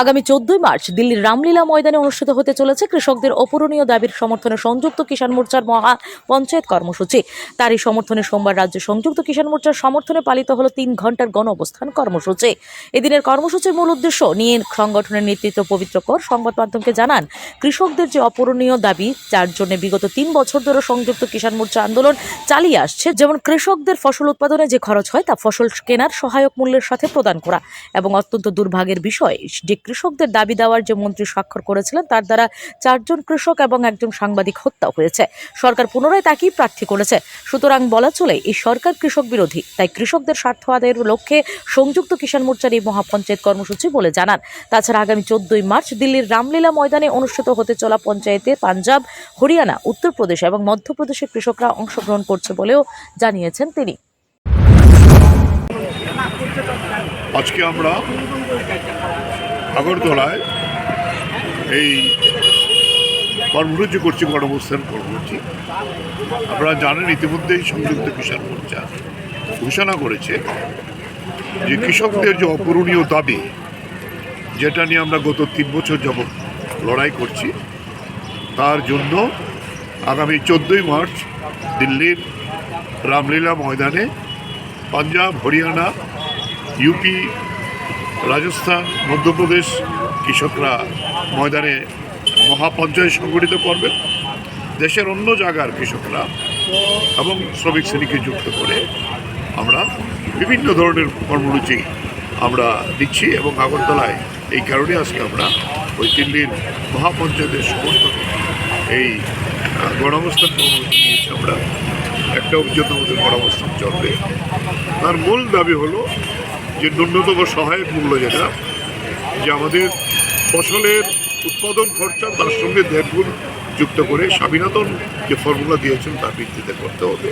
আগামী চোদ্দই মার্চ দিল্লির রামলীলা ময়দানে অনুষ্ঠিত হতে চলেছে কৃষকদের অপূরণীয় দাবির সমর্থনে সংযুক্ত কিষাণ মোর্চার মহা পঞ্চায়েত কর্মসূচি। তারই সমর্থনে সোমবার রাজ্য সংযুক্ত কিষাণ মোর্চার সমর্থনে পালিত হলো তিন ঘণ্টার গণ অবস্থান কর্মসূচি। এদিনের কর্মসূচির মূল উদ্দেশ্য নিয়ে সংগঠনের নেতৃত্ব পবিত্র কর সংবাদ মাধ্যমকে জানান, কৃষকদের যে অপূরণীয় দাবি, যার জন্য বিগত তিন বছর ধরে সংযুক্ত কিষাণ মোর্চা আন্দোলন চালিয়ে আসছে, যেমন কৃষকদের ফসল উৎপাদনে যে খরচ হয়, তা ফসল কেনার সহায়ক মূল্যের সাথে প্রদান করা এবং অত্যন্ত দুর্ভাগ্যের বিষয়, যে কৃষকদের দাবি দেওয়ার যে মন্ত্রী স্বাক্ষর করেছিলেন, তার দ্বারা চারজন কৃষক এবং একজন সাংবাদিক হত্যা হয়েছে। সরকার পুনরায় তাকেই প্রার্থী করেছে। সুতরাং বলা চলে, এই সরকার কৃষক বিরোধী, তাই কৃষকদের স্বার্থ আদায়ের লক্ষ্যে সংযুক্ত কিষাণ মোর্চার এই মহাপঞ্চায়েত কর্মসূচি বলে জানান। তাছাড়া আগামী চোদ্দই মার্চ দিল্লির রামলীলা ময়দানে অনুষ্ঠিত হতে চলা পঞ্চায়েতে পাঞ্জাব, হরিয়ানা, উত্তরপ্রদেশ এবং মধ্যপ্রদেশের কৃষকরা অংশগ্রহণ করছে বলেও জানিয়েছেন তিনি। আজকে আমরা আগরতলায় এই কর্মসূচি করছি গণঅবস্থান কর্মসূচি। আপনারা জানেন, ইতিমধ্যেই সংযুক্ত কিষাণ মোর্চা ঘোষণা করেছে যে কৃষকদের যে অপূরণীয় দাবি, যেটা নিয়ে আমরা গত তিন বছর যাবৎ লড়াই করছি, তার জন্য আগামী চোদ্দোই মার্চ দিল্লির রামলীলা ময়দানে পাঞ্জাব, হরিয়ানা, ইউপি রাজস্থান, মধ্যপ্রদেশ কৃষকরা ময়দানে মহাপঞ্চায়েত সংগঠিত করবেন দেশের অন্য জায়গার কৃষকরা এবং শ্রমিক শ্রেণীকে যুক্ত করে আমরা বিভিন্ন ধরনের কর্মসূচি আমরা দিচ্ছি এবং আগরতলায় এই কারণে আজকে আমরা ওই দিল্লির মহাপঞ্চায়েতের সমর্থনে এই গণঅবস্থান কর্মসূচি নিয়েছি আমরা। একটা পর্যন্ত আমাদের গণঅবস্থান চলবে। তার মূল দাবি হলো যে ন্যূনতম সহায়ক মূল্য যেটা, যে আমাদের ফসলের উৎপাদন খরচা তার সঙ্গে দেড়গুণ যুক্ত করে স্বামীনাথন যে ফর্মুলা দিয়েছেন তার ভিত্তিতে করতে হবে।